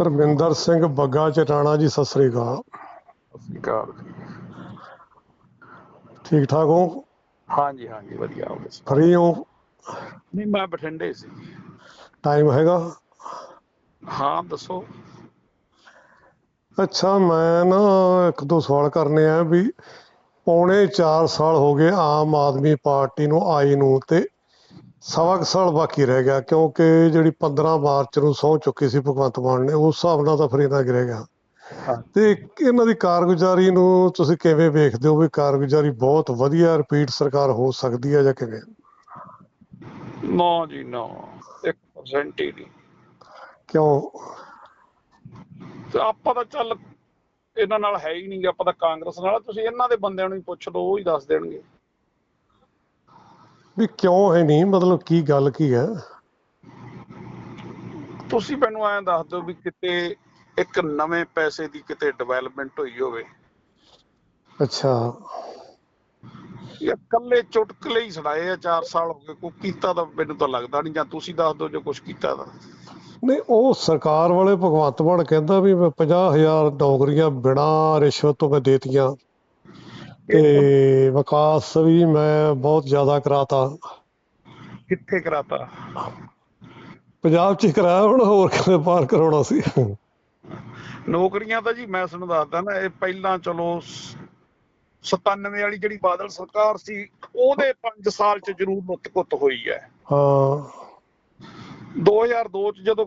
ਧਰਮਿੰਦਰ ਸਿੰਘ ਬੱਗਾ ਚਟਾਣਾ ਜੀ ਸਤਿ ਸ੍ਰੀ ਅਕਾਲ। ਸਤਿ ਸ਼੍ਰੀ ਅਕਾਲ ਠੀਕ ਠਾਕ ਹੋ? ਹਾਂਜੀ ਹਾਂਜੀ ਵਧੀਆ ਹੋ ਗਿਆ ਫਰੀ ਹੋ? ਨਹੀਂ ਮੈਂ ਬਠਿੰਡੇ ਸੀ। ਟਾਈਮ ਹੈਗਾ? ਹਾਂ ਦੱਸੋ? ਅੱਛਾ ਮੈਂ ਨਾ ਇੱਕ ਦੋ ਸਵਾਲ ਕਰਨੇ ਆ ਵੀ ਪੌਣੇ 4 ਸਾਲ ਹੋ ਗਏ ਆਮ ਆਦਮੀ ਪਾਰਟੀ ਨੂੰ ਆਈ ਨੂੰ ਤੇ ਸਵਾ ਕੁ ਸਾਲ ਬਾਕੀ ਰਹਿ ਗਿਆ ਕਿਉਂਕਿ ਜਿਹੜੀ 15 ਮਾਰਚ ਨੂੰ ਸਹੁੰ ਚੁੱਕੀ ਸੀ ਭਗਵੰਤ ਮਾਨ ਨੇ ਉਸ ਹਿਸਾਬ ਨਾਲ ਤਾਂ ਫਿਰ ਇਹਨਾਂ ਗਿਰੇ ਗਿਆ। ਤੇ ਇਹਨਾਂ ਦੀ ਕਾਰਗੁਜ਼ਾਰੀ ਨੂੰ ਤੁਸੀਂ ਕਿਵੇਂ ਵੇਖਦੇ ਹੋ ਵੀ ਕਾਰਗੁਜ਼ਾਰੀ ਬਹੁਤ ਵਧੀਆ ਰਿਪੀਟ ਸਰਕਾਰ ਹੋ ਸਕਦੀ ਹੈ ਜਾਂ ਕਿਵੇਂ? ਨਾ ਜੀ ਨਾ 1% ਹੀ ਨਹੀਂ। ਕਿਉਂ? ਤੇ ਆਪਾਂ ਤਾਂ ਚੱਲ ਇਹਨਾਂ ਨਾਲ ਹੈ ਹੀ ਨਹੀਂ ਆਪਾਂ ਤਾਂ ਕਾਂਗਰਸ ਨਾਲ। ਤੁਸੀਂ ਇਹਨਾਂ ਦੇ ਬੰਦਿਆਂ ਨੂੰ ਹੀ ਪੁੱਛ ਲਓ ਉਹ ਹੀ ਦੱਸ ਦੇਣਗੇ। ਵੀ ਕਿਉਂ ਹੈ ਨਹੀਂ? ਮਤਲਬ ਕੀ ਗੱਲ ਕੀ ਹੈ? ਤੁਸੀਂ ਮੈਨੂੰ ਐਂ ਦੱਸ ਦਿਓ ਵੀ ਕਿਤੇ ਇੱਕ ਨਵੇਂ ਪੈਸੇ ਦੀ ਕਿਤੇ ਡਿਵੈਲਪਮੈਂਟ ਹੋਈ ਹੋਵੇ। ਅੱਛਾ। ਜਾਂ ਕੱਲੇ ਚੁਟਕਲੇ ਹੀ ਸੁਣਾਏ ਆ 4 ਸਾਲ ਹੋ ਗਏ ਕੋਈ ਕੀਤਾ ਤਾਂ ਮੈਨੂੰ ਤਾਂ ਲੱਗਦਾ ਨਹੀਂ ਜਾਂ ਤੁਸੀਂ ਦੱਸ ਦਿਓ ਜੇ ਕੁਝ ਕੀਤਾ ਤਾਂ। ਨਹੀਂ ਉਹ ਸਰਕਾਰ ਵਾਲੇ ਭਗਵੰਤ ਮਾਨ ਕਹਿੰਦਾ ਵੀ ਮੈਂ 50000 ਨੌਕਰੀਆਂ ਬਿਨਾਂ ਰਿਸ਼ਵਤ ਤੋਂ ਮੈਂ ਦੇਤੀਆਂ। ਤੇ ਵਿਕਾਸ ਵੀ ਮੈਂ ਬਹੁਤ ਜ਼ਿਆਦਾ ਕਰਾਤਾ। ਕਿੱਥੇ ਕਰਾਤਾ? ਪੰਜਾਬ 'ਚ ਕਰਾਇਆ ਹੁਣ ਹੋਰ ਕਿਵੇਂ ਪਾਰ ਕਰਾਉਣਾ ਸੀ? ਨੌਕਰੀਆਂ ਤਾਂ ਜੀ ਮੈਂ ਤੁਹਾਨੂੰ ਦੱਸਦਾ ਨਾ ਇਹ ਪਹਿਲਾਂ ਚਲੋ ਸ- 97 ਵਾਲੀ ਜਿਹੜੀ ਬਾਦਲ ਸਰਕਾਰ ਸੀ ਉਹਦੇ 5 ਸਾਲ ਚ ਜ਼ਰੂਰ ਮੁੱਤ ਹੋਈ ਹੈ। ਹਾਂ। 2002 ਚ ਜਦੋਂ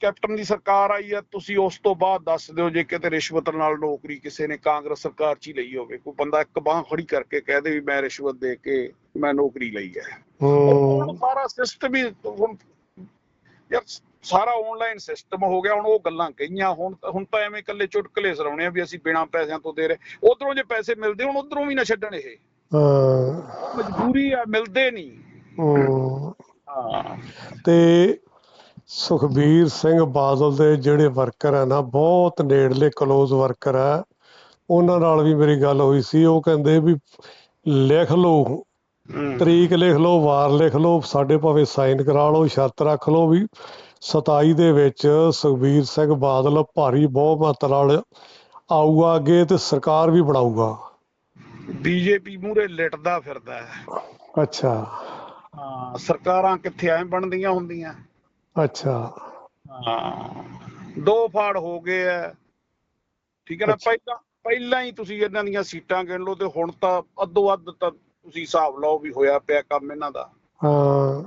ਕੈਪਟਨ ਦੀ ਸਰਕਾਰ ਆਈ ਹੈ ਤੁਸੀਂ ਉਸ ਤੋਂ ਬਾਅਦ ਦੱਸ ਦਿਓ ਜੇ ਕਿਤੇ ਰਿਸ਼ਵਤ ਨਾਲ ਨੌਕਰੀ ਕਿਸੇ ਨੇ ਕਾਂਗਰਸ ਸਰਕਾਰ ਚ ਹੀ ਲਈ ਹੋਵੇ। ਕੋਈ ਬੰਦਾ ਇੱਕ ਬਾਹ ਖੜੀ ਕਰਕੇ ਕਹਿ ਦੇ ਵੀ ਮੈਂ ਰਿਸ਼ਵਤ ਦੇ ਕੇ ਮੈਂ ਨੌਕਰੀ ਲਈ ਹੈ। ਸਾਰਾ ਸਿਸਟਮ ਹੀ ਹੁਣ ਯਾਰ ਸਾਰਾ ਆਨਲਾਈਨ ਸਿਸਟਮ ਹੋ ਗਿਆ ਹੁਣ ਉਹ ਗੱਲਾਂ ਕਹੀਆਂ ਹੁਣ ਹੁਣ ਤਾਂ ਐਵੇਂ ਇਕੱਲੇ ਚੁਟਕਲੇ ਸੁਣਾਉਣੇ ਆ ਵੀ ਅਸੀਂ ਬਿਨਾਂ ਪੈਸਿਆਂ ਤੋਂ ਦੇ ਰਹੇ। ਉਧਰੋਂ ਜੇ ਪੈਸੇ ਮਿਲਦੇ ਹੁਣ ਉਧਰੋਂ ਵੀ ਨਾ ਛੱਡਣ ਇਹ। ਹਾਂ। ਮਜਬੂਰੀ ਆ ਮਿਲਦੇ ਨਹੀਂ। ਹਾਂ। ਤੇ ਸੁਖਬੀਰ ਸਿੰਘ ਬਾਦਲ ਦੇ ਜਿਹੜੇ ਵਰਕਰ ਆ ਨਾ ਬਹੁਤ ਨੇੜਲੇ ਕਲੋਜ਼ ਵਰਕਰ ਆ। ਉਹਨਾਂ ਨਾਲ ਵੀ ਮੇਰੀ ਗੱਲ ਹੋਈ ਸੀ। ਉਹ ਕਹਿੰਦੇ ਵੀ ਲਿਖ ਲਓ ਤਰੀਕ ਲਿਖ ਲਓ ਵਾਰ ਲਿਖ ਲਓ ਸਾਡੇ ਭਾਵੇਂ ਸਾਈਨ ਕਰਾ ਲਓ ਸ਼ਰਤ ਰੱਖ ਲਓ ਵੀ 27 ਦੇ ਵਿੱਚ ਸੁਖਬੀਰ ਸਿੰਘ ਬਾਦਲ ਭਾਰੀ ਬਹੁਮਤ ਨਾਲ ਆਊਗਾ ਅੱਗੇ ਤੇ ਸਰਕਾਰ ਵੀ ਬਣਾਊਗਾ। ਬੀਜੇਪੀ ਮੂਰੇ ਲਿਟਦਾ ਫਿਰਦਾ। ਹੈ ਅੱਛਾ। ਹਾਂ ਸਰਕਾਰਾਂ ਕਿੱਥੇ ਐ ਬਣਦੀਆਂ ਹੁੰਦੀਆਂ। ਅੱਛਾ। ਹਾਂ। ਦੋ ਫਾੜ ਹੋ ਗਏ ਐ। ਠੀਕ ਹੈ ਨਾ। ਪਹਿਲਾਂ ਪਹਿਲਾਂ ਹੀ ਤੁਸੀਂ ਇਹਨਾਂ ਦੀਆਂ ਸੀਟਾਂ ਗਿਣ ਲਓ ਤੇ ਹੁਣ ਤਾਂ ਅੱਧੋ ਅੱਧ ਤਾਂ ਤੁਸੀਂ ਹਿਸਾਬ ਲਾਓ ਵੀ ਹੋਇਆ ਪਿਆ ਕੰਮ ਇਹਨਾਂ ਦਾ। ਹਾਂ।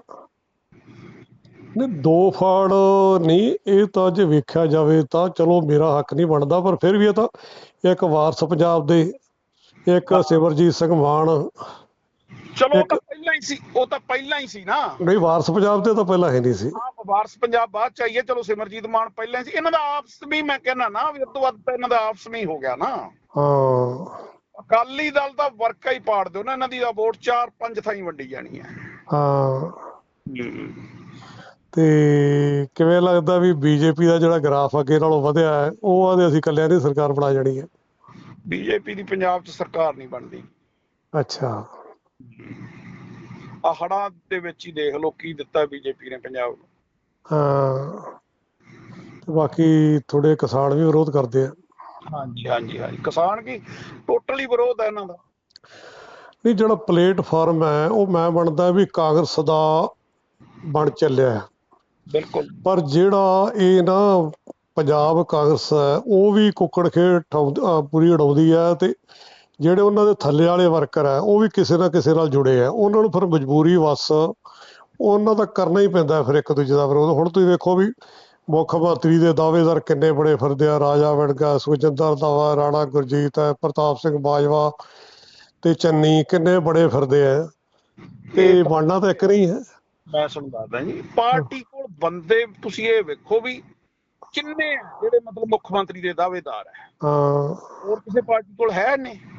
ਨਹੀਂ ਦੋ ਫਾੜ ਨਹੀਂ ਇਹ ਤਾਂ ਜੇ ਵੇਖਿਆ ਜਾਵੇ ਤਾਂ ਚਲੋ ਮੇਰਾ ਹੱਕ ਨਹੀਂ ਬਣਦਾ ਪਰ ਫਿਰ ਵੀ ਇਹ ਤਾਂ ਇੱਕ ਵਾਰਸ ਪੰਜਾਬ ਦੇ ਇੱਕ ਸਿਮਰਜੀਤ ਸਿੰਘ ਮਾਨ ਚਲੋ ਹੀ ਸੀ ਉਹ ਤਾਂ ਪਹਿਲਾਂ ਹੀ ਸੀ ਨਾ। ਨਹੀਂ ਵਾਰਸ ਪੰਜਾਬ ਤੇ ਤਾਂ ਪਹਿਲਾਂ ਹੈ ਨਹੀਂ ਸੀ। ਹਾਂ ਵਾਰਸ ਪੰਜਾਬ ਬਾਅਦ ਚ ਆਈਏ ਚਲੋ ਸਿਮਰਜੀਤ ਮਾਨ ਪਹਿਲਾਂ ਹੀ ਸੀ। ਇਹਨਾਂ ਦਾ ਆਪਸ ਵੀ ਮੈਂ ਕਹਿੰਦਾ ਨਾ ਵੀ ਅੱਧੋ ਅੱਧ ਤਾਂ ਇਹਨਾਂ ਦਾ ਆਪਸ ਵਿੱਚ ਹੀ ਗਿਆ ਨਾ। ਹਾਂ। ਅਕਾਲੀ ਦਲ ਦਾ ਵਰਕਾ ਹੀ ਪਾੜ ਦਿਓ ਨਾ ਇਹਨਾਂ ਦੀ ਤਾਂ ਵੋਟ 4 5 ਥਾਈਂ ਵੰਡੀ ਜਾਣੀ ਹੈ। ਹਾਂ। ਤੇ ਕਿਵੇਂ ਲੱਗਦਾ ਵੀ ਬੀਜੇਪੀ ਦਾ ਜਿਹੜਾ ਗ੍ਰਾਫ ਅੱਗੇ ਨਾਲੋਂ ਵਧਿਆ ਹੈ ਉਹ ਆਦੇ ਅਸੀਂ ਇਕੱਲਿਆਂ ਦੀ ਸਰਕਾਰ ਬਣਾ ਜਾਣੀ ਹੈ? ਬੀਜੇਪੀ ਦੀ ਪੰਜਾਬ 'ਚ ਸਰਕਾਰ ਨਹੀਂ ਬਣਦੀ। ਅੱਛਾ। ਆ ਹੜਾਂ ਦੇ ਵਿੱਚ ਹੀ ਦੇਖ ਲਓ ਕੀ ਦਿੱਤਾ ਬੀਜੇਪੀ ਨੇ ਪੰਜਾਬ ਨੂੰ। ਹਾਂ। ਤੇ ਬਾਕੀ ਥੋੜੇ ਕਿਸਾਨ ਵੀ ਵਿਰੋਧ ਕਰਦੇ ਆ। ਹਾਂਜੀ ਹਾਂਜੀ ਹਾਂਜੀ। ਕਿਸਾਨ ਕੀ? ਟੋਟਲੀ ਵਿਰੋਧ ਹੈ ਇਹਨਾਂ ਦਾ। ਨਹੀਂ ਜਿਹੜਾ ਪਲੇਟਫਾਰਮ ਹੈ ਉਹ ਮੈਂ ਬਣਦਾ ਵੀ ਕਾਂਗਰਸ ਦਾ ਬਣ ਚੱਲਿਆ ਹੈ। ਬਿਲਕੁਲ। ਪਰ ਜਿਹੜਾ ਇਹ ਨਾ ਪੰਜਾਬ ਕਾਂਗਰਸ ਹੈ ਉਹ ਵੀ ਕੁੱਕੜ ਖੇਡ ਪੂਰੀ ਉਡਾਉਂਦੀ ਹੈ ਤੇ ਜਿਹੜੇ ਉਹਨਾਂ ਦੇ ਥੱਲੇ ਵਾਲੇ ਵਰਕਰ ਹੈ ਉਹ ਵੀ ਕਿਸੇ ਨਾ ਕਿਸੇ ਨਾਲ ਜੁੜੇ ਆ ਉਹਨਾਂ ਨੂੰ ਫਿਰ ਮਜਬੂਰੀ ਵਸ ਉਹਨਾਂ ਦਾ ਕਰਨਾ ਹੀ ਪੈਂਦਾ ਫਿਰ ਇੱਕ ਦੂਜੇ ਦਾ। ਵਿਰੋਧ ਹੁਣ ਤੁਸੀਂ ਵੇਖੋ ਵੀ ਮੁੱਖ ਮੰਤਰੀ ਦੇ ਦਾਅਵੇਦਾਰ ਕਿੰਨੇ ਬੜੇ ਫਿਰਦੇ ਆ। ਰਾਜਾ ਵੜਗਾ ਸੁਖਜਿੰਦਰ ਦਾਵਾ ਰਾਣਾ ਗੁਰਜੀਤ ਹੈ ਪ੍ਰਤਾਪ ਸਿੰਘ ਬਾਜਵਾ ਤੇ ਚੰਨੀ ਕਿੰਨੇ ਬੜੇ ਫਿਰਦੇ ਆ। ਤੇ ਬਣਨਾ ਤਾਂ ਇੱਕ ਨਹੀਂ ਹੈ। ਮੈਂ ਤੁਹਾਨੂੰ ਦੱਸਦਾ ਜੀ ਪਾਰਟੀ ਕੋਲ ਬੰਦੇ ਤੁਸੀਂ ਇਹ ਵੇਖੋ ਵੀ ਕਿੰਨੇ ਆ ਜਿਹੜੇ ਮਤਲਬ ਮੁੱਖ ਮੰਤਰੀ ਦੇ ਦਾਅਵੇਦਾਰ ਹੈ। ਹਾਂ। ਹੋਰ ਕਿਸੇ ਪਾਰਟੀ ਕੋਲ ਹੈ ਨਹੀਂ।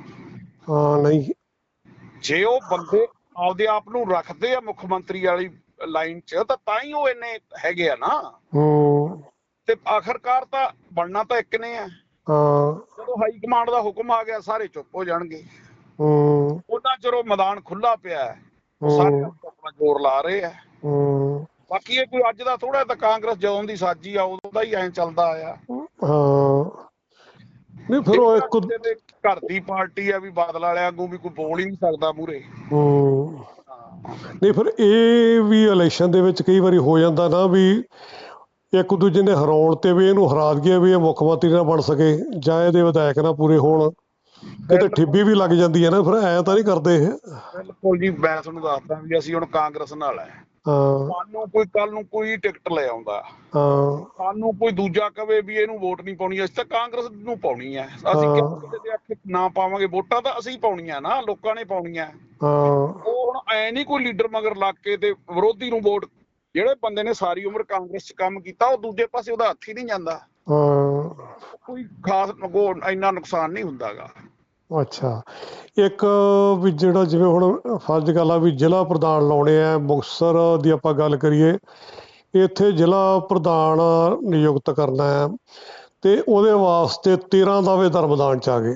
ਹਾਂ ਨਹੀਂ। ਜੇ ਉਹ ਬੰਦੇ ਆਪਦੇ ਆਪ ਨੂੰ ਰੱਖਦੇ ਆ ਮੁੱਖ ਮੰਤਰੀ ਵਾਲੀ ਲਾਈਨ 'ਚ ਤਾਂ ਤਾਂ ਹੀ ਉਹ ਇੰਨੇ ਹੈਗੇ ਆ ਨਾ। ਹੂੰ। ਤੇ ਆਖਰਕਾਰ ਤਾਂ ਬਣਨਾ ਤਾਂ ਇੱਕ ਨੇ ਆ। ਹਾਂ। ਜਦੋਂ ਹਾਈ ਕਮਾਂਡ ਦਾ ਹੁਕਮ ਆ ਗਿਆ ਸਾਰੇ ਚੁੱਪ ਹੋ ਜਾਣਗੇ। ਹੂੰ। ਉਹਨਾਂ ਚਿਰ ਮੈਦਾਨ ਖੁੱਲਾ ਪਿਆ ਹੈ। ਉਹ ਸਾਰੇ ਆਪਣਾ ਜ਼ੋਰ ਲਾ ਰਹੇ ਆ। ਹੂੰ। ਬਾਕੀ ਇਹ ਕੋਈ ਅੱਜ ਦਾ ਥੋੜਾ ਤਾਂ ਕਾਂਗਰਸ ਜਦੋਂ ਦੀ ਸਾਜੀ ਆ ਉਦੋਂ ਦਾ ਹੀ ਐਂ ਚੱਲਦਾ ਆਇਆ। ਹਾਂ। ਨਹੀਂ ਫਿਰ ਉਹ ਇੱਕ ਘਰ ਦੀ ਪਾਰਟੀ ਆ ਵੀ ਬਾਦਲ ਵਾਲਿਆਂ ਵਾਂਗੂ ਵੀ ਕੋਈ ਬੋਲ ਹੀ ਨਹੀਂ ਸਕਦਾ ਮੂਰੇ ਹੂੰ। ਨਹੀਂ ਫਿਰ ਇਹ ਵੀ ਇਲੈਕਸ਼ਨ ਦੇ ਵਿੱਚ ਕਈ ਵਾਰੀ ਹੋ ਜਾਂਦਾ ਨਾ ਵੀ ਇੱਕ ਦੂਜੇ ਨੇ ਹਰਾਉਣ ਤੇ ਵੀ ਇਹਨੂੰ ਹਰਾ ਦਈਏ ਵੀ ਇਹ ਮੁੱਖ ਮੰਤਰੀ ਨਾ ਬਣ ਸਕੇ ਜਾਂ ਇਹਦੇ ਵਿਧਾਇਕ ਨਾ ਪੂਰੇ ਹੋਣ। ਕਿਤੇ ਠਿੱਬੀ ਵੀ ਲੱਗ ਜਾਂਦੀ ਹੈ ਨਾ ਫਿਰ ਐ ਤਾਂ ਨਹੀਂ ਕਰਦੇ ਇਹ। ਬਿਲਕੁਲ ਜੀ ਮੈਂ ਤੁਹਾਨੂੰ ਦੱਸਦਾ ਵੀ ਅਸੀਂ ਹੁਣ ਕਾਂਗਰਸ ਨਾਲ ਹੈ। ਹਾਂ ਸਾਨੂੰ ਕੋਈ ਕੱਲ ਨੂੰ ਕੋਈ ਟਿਕਟ ਲੈ ਆਉਂਦਾ। ਹਾਂ ਸਾਨੂੰ ਕੋਈ ਦੂਜਾ ਕਵੇ ਵੀ ਇਹਨੂੰ ਵੋਟ ਨਹੀਂ ਪਾਉਣੀ ਅਸੀਂ ਤਾਂ ਕਾਂਗਰਸ ਨੂੰ ਪਾਉਣੀ ਹੈ। ਅਸੀਂ। ਕਿਸੇ ਦੇ ਆਖੇ ਨਾ ਪਾਵਾਂਗੇ ਵੋਟਾਂ ਤਾਂ ਅਸੀਂ ਪਾਉਣੀਆਂ ਨਾ ਲੋਕਾਂ ਨੇ ਪਾਉਣੀਆਂ। ਹਾਂ ਉਹ ਹੁਣ ਐ ਨਹੀਂ ਕੋਈ ਲੀਡਰ ਮਗਰ ਲੱਗ ਕੇ ਤੇ ਵਿਰੋਧੀ ਨੂੰ ਵੋਟ ਜਿਹੜੇ ਬੰਦੇ ਨੇ ਸਾਰੀ ਉਮਰ ਕਾਂਗਰਸ 'ਚ ਕੰਮ ਕੀਤਾ ਉਹ ਦੂਜੇ ਪਾਸੇ ਉਹਦਾ ਹੱਥ ਹੀ ਨਹੀਂ ਜਾਂਦਾ। ਹਾਂ ਕੋਈ ਖਾਸ ਇੰਨਾ ਨੁਕਸਾਨ ਨਹੀਂ ਹੁੰਦਾਗਾ। ਅੱਛਾ। ਇੱਕ ਵੀ ਜਿਹੜਾ ਜਿਵੇਂ ਹੁਣ ਫਰਜ਼ ਗੱਲ ਆ ਵੀ ਜ਼ਿਲ੍ਹਾ ਪ੍ਰਧਾਨ ਲਾਉਣੇ ਆ ਮੁਕਤਸਰ ਦੀ ਆਪਾਂ ਗੱਲ ਕਰੀਏ ਇੱਥੇ ਜ਼ਿਲ੍ਹਾ ਪ੍ਰਧਾਨ ਨਿਯੁਕਤ ਕਰਨਾ ਹੈ ਤੇ ਉਹਦੇ ਵਾਸਤੇ 13 ਦਾਅਵੇਦਾਰ ਮੈਦਾਨ ਚ ਆ ਗਏ।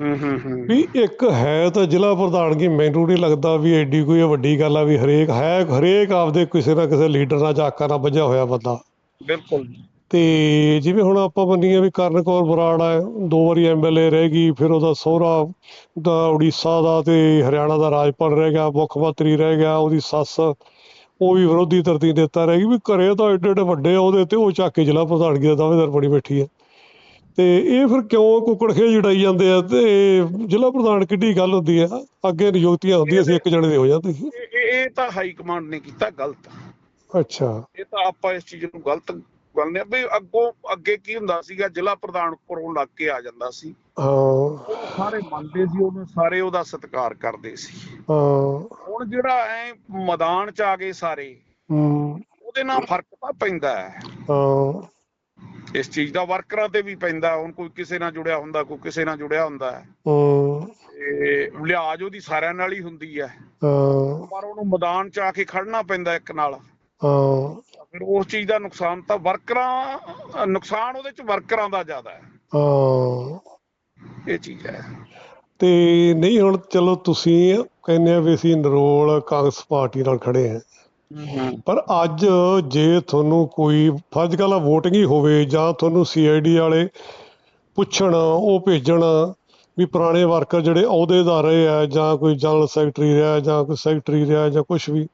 ਹੂੰ ਹੂੰ ਹੂੰ। ਵੀ ਇੱਕ ਹੈ ਤਾਂ ਜ਼ਿਲ੍ਹਾ ਪ੍ਰਧਾਨਗੀ ਮੈਨੂੰ ਨਹੀਂ ਲੱਗਦਾ ਵੀ ਐਡੀ ਕੋਈ ਵੱਡੀ ਗੱਲ ਆ ਵੀ ਹਰੇਕ ਹੈ ਹਰੇਕ ਆਪਦੇ ਕਿਸੇ ਨਾ ਕਿਸੇ ਲੀਡਰ ਨਾਲ ਜਾਕਾ ਨਾਲ ਵੱਜਿਆ ਹੋਇਆ ਬੰਦਾ। ਬਿਲਕੁਲ। ਤੇ ਜਿਵੇਂ ਹੁਣ ਆਪਾਂ ਮੰਨੀਏ ਵੀ ਕਰਨ ਕੌਰ ਬਰਾੜ ਹੈ ਦੋ ਵਾਰੀ ਐਮਐਲਏ ਰਹਿ ਗਈ ਫਿਰ ਉਹਦਾ ਸਹੁਰਾ ਦਾ ਉੜੀਸਾ ਦਾ ਤੇ ਹਰਿਆਣਾ ਦਾ ਰਾਜਪਾਲ ਰਹਿ ਗਿਆ ਮੁੱਖ ਮੰਤਰੀ ਰਹਿ ਗਿਆ ਉਹਦੀ ਸੱਸ ਉਹ ਵੀ ਵਿਰੋਧੀ ਧਰਤੀ ਨੇਤਾ ਰਹਿ ਗਈ ਵੀ ਘਰੇ ਤਾਂ ਏਡੇ ਏਡੇ ਵੱਡੇ ਉਹਦੇ ਤੇ ਉਹ ਚੱਕ ਕੇ ਜ਼ਿਲ੍ਹਾ ਪ੍ਰਧਾਨਗੀ ਦਾ ਦਾਅਵੇਦਾਰ ਬਣੀ ਬੈਠੀ ਹੈ ਤੇ ਇਹ ਫਿਰ ਕਿਉਂ ਕੁੱਕੜ ਖੇ ਜੜਾਈ ਜਾਂਦੇ ਆ ਤੇ ਜ਼ਿਲ੍ਹਾ ਪ੍ਰਧਾਨ ਕਿੱਡੀ ਗੱਲ ਹੁੰਦੀ ਆ ਅੱਗੇ ਨਿਯੁਕਤੀਆਂ ਹੁੰਦੀਆਂ ਸੀ ਇੱਕ ਜਣੇ ਦੇ ਹੋ ਜਾਂਦੇ ਸੀ। ਇਹ ਤਾਂ ਹਾਈ ਕਮਾਂਡ ਨੇ ਕੀਤਾ ਗਲਤ। ਅੱਛਾ। ਇਹ ਤਾਂ ਆਪਾਂ ਇਸ ਚੀਜ਼ ਨੂੰ ਗਲਤ ਗੱਲ ਨੇ ਵੀ ਅੱਗੋਂ ਅੱਗੇ ਕੀ ਹੁੰਦਾ ਸੀਗਾ ਜ਼ਿਲ੍ਹਾ ਪ੍ਰਧਾਨ ਉੱਪਰੋਂ ਲੱਗ ਕੇ ਆ ਜਾਂਦਾ ਸੀ। ਹਾਂ। ਸਾਰੇ ਮੰਨਦੇ ਸੀ ਉਹਨੂੰ ਸਾਰੇ ਉਹਦਾ ਸਤਿਕਾਰ ਕਰਦੇ ਸੀ। ਹਾਂ। ਹੁਣ ਜਿਹੜਾ ਐ ਮੈਦਾਨ ਚ ਆ ਗਏ ਸਾਰੇ ਹੂੰ। ਉਹਦੇ ਨਾਲ ਫ਼ਰਕ ਤਾਂ ਪੈਂਦਾ ਹੈ। ਹਾਂ। ਇਸ ਚੀਜ਼ ਦਾ ਵਰਕਰਾਂ ਤੇ ਵੀ ਪੈਂਦਾ ਹੁਣ ਕੋਈ ਕਿਸੇ ਨਾਲ ਜੁੜਿਆ ਹੁੰਦਾ ਕੋਈ ਕਿਸੇ ਨਾਲ ਜੁੜਿਆ ਹੁੰਦਾ ਹੈ। ਹੂੰ। ਤੇ ਲਿਹਾਜ਼ ਉਹਦੀ ਸਾਰਿਆਂ ਨਾਲ ਹੀ ਹੁੰਦੀ ਹੈ। ਹਾਂ। ਪਰ ਉਹਨੂੰ ਮੈਦਾਨ ਚ ਆ ਕੇ ਖੜਨਾ ਪੈਂਦਾ ਇੱਕ ਨਾਲ। ਹਾਂ। ਫਿਰ ਉਸ ਚੀਜ਼ ਦਾ ਨੁਕਸਾਨ ਤਾਂ ਵਰਕਰਾਂ ਨੁਕਸਾਨ ਉਹਦੇ ਚ ਵਰਕਰਾਂ ਦਾ ਜ਼ਿਆਦਾ ਹੈ। ਹਾਂ। ਇਹ ਚੀਜ਼ ਹੈ। ਤੇ ਨਹੀਂ ਹੁਣ ਚਲੋ ਤੁਸੀਂ ਕਹਿੰਦੇ ਆ ਵੀ ਅਸੀਂ ਨਰੋਲ ਕਾਂਗਰਸ ਪਾਰਟੀ ਨਾਲ ਖੜੇ ਹਾਂ। ਪਰ ਅੱਜ ਜੇ ਤੁਹਾਨੂੰ ਕੋਈ ਫਰਜ਼ ਕਲਾ VOTING ਹੀ ਹੋਵੇ ਜਾਂ ਤੁਹਾਨੂੰ ਸੀਆਈਡੀ ਵਾਲੇ ਪੁੱਛਣ ਉਹ ਭੇਜਣ ਵੀ ਪੁਰਾਣੇ ਵਰਕਰ ਜਿਹੜੇ ਅਹੁਦੇਦਾਰ ਰਹੇ ਆ ਜਾਂ ਕੋਈ ਜਨਰਲ ਸੈਕਟਰੀ ਰਿਹਾ ਜਾਂ ਕੋਈ ਸੈਕਟਰੀ ਰਿਹਾ ਜਾਂ ਕੁਝ ਵੀ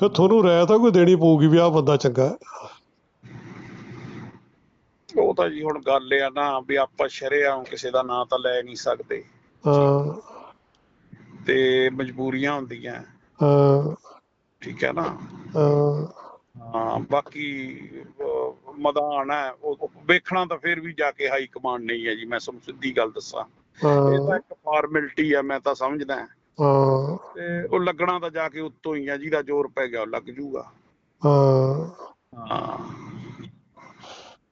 ਫਿਰ ਤੁਹਾਨੂੰ ਰਾਇ ਤਾਂ ਕੋਈ ਦੇਣੀ ਪਊਗੀ ਵੀ ਆਹ ਬੰਦਾ ਚੰਗਾ ਹੈ। ਉਹ ਤਾਂ ਜੀ ਹੁਣ ਗੱਲ ਆ ਨਾ ਵੀ ਆਪਾਂ ਸ਼ਰੇਆਮ ਕਿਸੇ ਦਾ ਨਾਂ ਤਾਂ ਲੈ ਨਹੀਂ ਸਕਦੇ। ਹਾਂ। ਤੇ ਮਜਬੂਰੀਆਂ ਹੁੰਦੀਆਂ। ਹਾਂ। ਠੀਕ ਹੈ ਨਾ? ਹਾਂ। ਹਾਂ ਬਾਕੀ ਅਹ, ਮੈਦਾਨ ਹੈ। ਉਹ ਉਹ ਵੇਖਣਾ ਤਾਂ ਫਿਰ ਵੀ ਜਾ ਕੇ ਹਾਈ ਕਮਾਂਡ ਨਹੀਂ ਹੈ ਜੀ ਮੈਂ ਤੁਹਾਨੂੰ ਸਿੱਧੀ ਗੱਲ ਦੱਸਾਂ। ਇਹ ਤਾਂ ਹਾਂ ਇੱਕ ਫਾਰਮੈਲਿਟੀ ਹੈ ਮੈਂ ਤਾਂ ਸਮਝਦਾ। ਹਾਂ ਤੇ ਉਹ ਲੱਗਣਾ ਤਾਂ ਜਾ ਕੇ ਉੱਤੋਂ ਹੀ ਆ ਜਿਹਦਾ ਜ਼ੋਰ ਪੈ ਗਿਆ ਉਹ ਲੱਗ ਜੂਗਾ। ਹਾਂ। ਹਾਂ।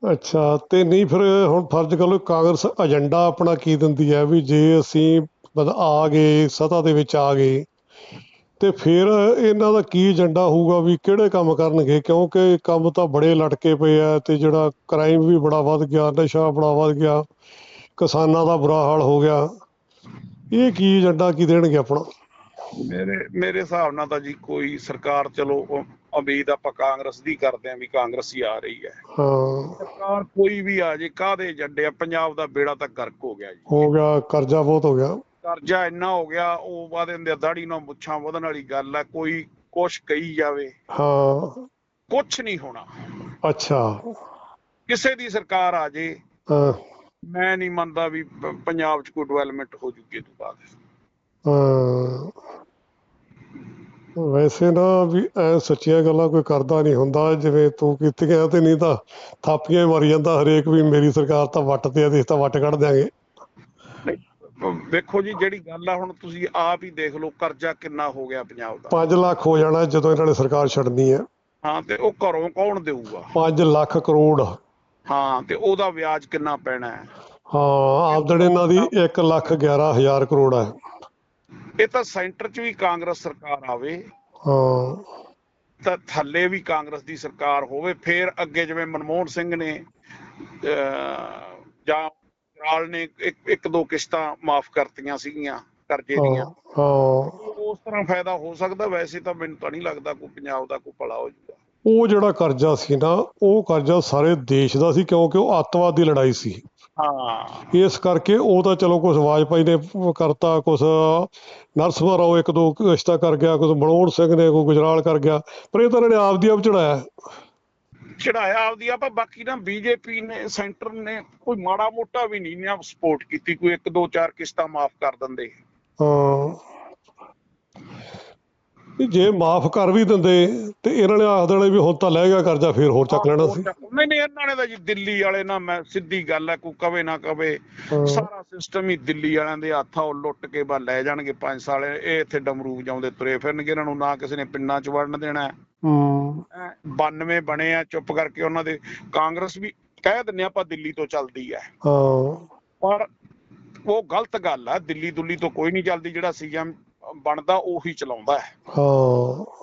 ਅੱਛਾ ਤੇ ਨਹੀਂ ਫਿਰ ਹੁਣ ਫਰਜ਼ ਕਰ ਲਓ ਕਾਂਗਰਸ ਏਜੰਡਾ ਆਪਣਾ ਕੀ ਦਿੰਦੀ ਹੈ ਵੀ ਜੇ ਅਸੀਂ ਮਤਲਬ ਆ ਗਏ ਸਤਾ ਦੇ ਵਿੱਚ ਆ ਗਏ ਤੇ ਫਿਰ ਇਹਨਾਂ ਦਾ ਕੀ ਏਜੰਡਾ ਹੋਊਗਾ ਵੀ ਕਿਹੜੇ ਕੰਮ ਕਰਨਗੇ? ਕਿਉਂਕਿ ਕੰਮ ਤਾਂ ਬੜੇ ਲਟਕੇ ਪਏ ਆ ਤੇ ਜਿਹੜਾ ਕ੍ਰਾਈਮ ਵੀ ਬੜਾ ਵੱਧ ਗਿਆ ਨਸ਼ਾ ਬੜਾ ਵੱਧ ਗਿਆ ਕਿਸਾਨਾਂ ਦਾ ਬੁਰਾ ਹਾਲ ਹੋ ਗਿਆ। ਇਹ ਕੀ ਏਜੰਡਾ ਕੀ ਦੇਣਗੇ ਆਪਣਾ? ਮੇਰੇ ਮੇਰੇ ਹਿਸਾਬ ਨਾਲ ਤਾਂ ਜੀ ਕੋਈ ਸਰਕਾਰ ਚਲੋ ਉਮੀਦ ਆਪਾਂ ਕਾਂਗਰਸ ਦੀ ਕਰਦੇ ਆਂ ਵੀ ਕਾਂਗਰਸ ਹੀ ਆ ਰਹੀ ਹੈ। ਹਾਂ। ਸਰਕਾਰ ਕੋਈ ਵੀ ਆ ਜੇ ਕਾਹਦੇ ਏਜੰਡੇ ਆ? ਪੰਜਾਬ ਦਾ ਬੇੜਾ ਤਾਂ ਗਰਕ ਹੋ ਗਿਆ ਜੀ। ਹੋ ਗਿਆ ਕਰਜ਼ਾ ਬਹੁਤ ਹੋ ਗਿਆ। ਕਰਜ਼ਾ ਇੰਨਾ ਹੋ ਗਿਆ ਉਹ ਹੁੰਦੇ ਆ, ਦਾੜੀ ਨਾਲ ਮੁੱਛਾਂ ਵਧਣ ਵਾਲੀ ਗੱਲ ਆ ਕੋਈ ਕੁਛ ਕਹੀ ਜਾਵੇ। ਹਾਂ। ਕੁਛ ਨਹੀਂ ਹੋਣਾ। ਅੱਛਾ। ਕਿਸੇ ਦੀ ਸਰਕਾਰ ਆ ਜੇ ਹਾਂ। ਮੈਂ ਨਹੀਂ ਮੰਨਦਾ ਵੀ ਪ- ਪੰਜਾਬ 'ਚ ਕੋਈ ਡਿਵੈਲਪਮੈਂਟ ਹੋ ਜੂਗੀ ਇਹ ਤੋਂ ਬਾਅਦ। ਹਾਂ ਵੈਸੇ ਨਾ ਵੀ ਐ ਸੱਚੀਆਂ ਗੱਲਾਂ ਕੋਈ ਕਰਦਾ ਨਹੀਂ ਹੁੰਦਾ ਜਿਵੇਂ ਤੂੰ ਕੀਤੀਆਂ ਤੇ ਨਹੀਂ ਤਾਂ ਥਾਪੀਆਂ ਹੀ ਮਾਰੀ ਜਾਂਦਾ ਹਰੇਕ ਵੀ ਮੇਰੀ ਸਰਕਾਰ ਤਾਂ ਵੱਟ ਤੇ ਆ ਅਸੀਂ ਤਾਂ ਵੱਟ ਕੱਢ ਦਿਆਂਗੇ। ਵੇਖੋ ਜੀ ਜਿਹੜੀ ਗੱਲ ਆ ਹੁਣ ਤੁਸੀਂ ਆਪ ਹੀ ਦੇਖ ਲਓ ਕਰਜ਼ਾ ਕਿੰਨਾ ਹੋ ਗਿਆ ਪੰਜਾਬ ਦਾ। 5 ਲੱਖ ਹੋ ਜਾਣਾ ਜਦੋਂ ਇਹਨਾਂ ਨੇ ਸਰਕਾਰ ਛੱਡਣੀ ਹੈ। ਹਾਂ ਤੇ ਉਹ ਘਰੋਂ ਕੌਣ ਦੇਊਗਾ? 5 ਲੱਖ ਕਰੋੜ ਹਾਂ ਤੇ ਉਹਦਾ ਵਿਆਜ ਕਿੰਨਾ ਪੈਣਾ ਹੈ? ਹਾਂ ਆਮਦਨ ਇਹਨਾਂ ਦੀ 1 ਲੱਖ 11 ਹਜ਼ਾਰ ਕਰੋੜ ਹੈ। ਇਹ ਤਾਂ ਸੈਂਟਰ 'ਚ ਵੀ ਕਾਂਗਰਸ ਸਰਕਾਰ ਆਵੇ ਹਾਂ। ਤਾਂ ਥੱਲੇ ਵੀ ਕਾਂਗਰਸ ਦੀ ਸਰਕਾਰ ਹੋਵੇ ਫਿਰ ਅੱਗੇ ਜਿਵੇਂ ਮਨਮੋਹਨ ਸਿੰਘ ਨੇ ਜਾਂ ਰਾਲ ਨੇ ਇੱਕ ਇੱਕ ਦੋ ਕਿਸ਼ਤਾਂ ਮਾਫ ਕਰਤੀਆਂ ਸੀਗੀਆਂ ਕਰਜ਼ੇ ਦੀਆਂ। ਹਾਂ। ਉਸ ਤਰ੍ਹਾਂ ਫਾਇਦਾ ਹੋ ਸਕਦਾ ਵੈਸੇ ਤਾਂ ਮੈਨੂੰ ਤਾਂ ਨਹੀਂ ਲੱਗਦਾ ਕੋਈ ਪੰਜਾਬ ਦਾ ਕੋਈ ਭਲਾ ਹੋ ਜਾਊਗਾ ਉਹ ਜਿਹੜਾ ਕਰਜ਼ਾ ਸੀ ਨਾ ਉਹ ਕਰਜ਼ਾ ਸਾਰੇ ਦੇਸ਼ ਦਾ ਸੀ ਕਿਉਂਕਿ ਉਹ ਅੱਤਵਾਦ ਦੀ ਲੜਾਈ ਸੀ। ਹਾਂ। ਇਸ ਕਰਕੇ ਉਹ ਤਾਂ ਚਲੋ ਕੁਝ ਵਾਜਪਾਈ ਨੇ ਕਰਤਾ ਕੁਝ ਨਰਸਿਮਹਾ ਰਾਓ ਇੱਕ ਦੋ ਰਿਸ਼ਤਾ ਕਰ ਗਿਆ ਕੁਝ ਮਨਮੋਹਨ ਸਿੰਘ ਨੇ ਕੋਈ ਗੁਜਰਾਲ ਕਰ ਗਿਆ ਪਰ ਇਹ ਤਾਂ ਇਹਨਾਂ ਨੇ ਆਪਦੀ ਆਪ ਚੜਾਇਆ। ਚੜਾਇਆ ਆਪਦੀ ਆ ਪਰ ਬਾਕੀ ਨਾ ਬੀਜੇਪੀ ਨੇ ਸੈਂਟਰ ਨੇ ਕੋਈ ਮਾੜਾ ਮੋਟਾ ਵੀ ਨਹੀਂ ਨਾ ਸਪੋਰਟ ਕੀਤੀ ਕੋਈ ਇੱਕ ਦੋ ਚਾਰ ਕਿਸ਼ਤਾਂ ਮਾਫ ਕਰ ਦਿੰਦੇ। ਹਾਂ। ਜੇ ਮਾਫ ਕਰ ਵੀ ਦਿੰਦੇ ਤੇ ਇਹਨਾਂ ਨੇ ਆਖ ਦੇਣਾ ਵੀ ਹੁਣ ਤਾਂ ਲੈ ਗਿਆ ਕਰਜ਼ਾ ਫੇਰ ਹੋਰ ਚੱਕ ਲੈਣਾ ਸੀ। ਨਹੀਂ ਨਹੀਂ ਇਹਨਾਂ ਨੇ ਤਾਂ ਜੀ ਦਿੱਲੀ ਵਾਲੇ ਨਾ ਮੈਂ ਸਿੱਧੀ ਗੱਲ ਹੈ ਕੋਈ ਕਵੇ ਨਾ ਕਵੇ। ਸਾਰਾ ਸਿਸਟਮ ਹੀ ਦਿੱਲੀ ਵਾਲਿਆਂ ਦੇ ਹੱਥ ਉਹ ਲੁੱਟ ਕੇ ਬਾ ਲੈ ਜਾਣਗੇ ਪੰਜ ਸਾਲ ਇਹ ਇੱਥੇ ਡਮਰੂ ਵਜਾਉਂਦੇ ਤੁਰੇ ਫਿਰਨਗੇ ਇਹਨਾਂ ਨੂੰ ਨਾ ਕਿਸੇ ਨੇ ਪਿੰਡਾਂ 'ਚ ਵੜਨ ਦੇਣਾ ਹੈਂ, 92 ਬਣੇ ਆ ਚੁੱਪ ਕਰਕੇ ਉਹਨਾਂ ਦੇ ਕਾਂਗਰਸ ਵੀ ਕਹਿ ਦਿੰਨੇ ਆਪਾਂ ਦਿੱਲੀ ਤੋਂ ਚੱਲਦੀ ਹੈ। ਹਾਂ। ਪਰ ਉਹ ਗਲਤ ਗੱਲ ਆ ਦਿੱਲੀ ਦੁੱਲੀ ਤੋਂ ਕੋਈ ਨਹੀਂ ਚੱਲਦੀ ਜਿਹੜਾ ਸੀਐਮ ਬਣਦਾ ਉਹੀ ਚਲਾਉਂਦਾ ਹੈ। ਹਾਂ।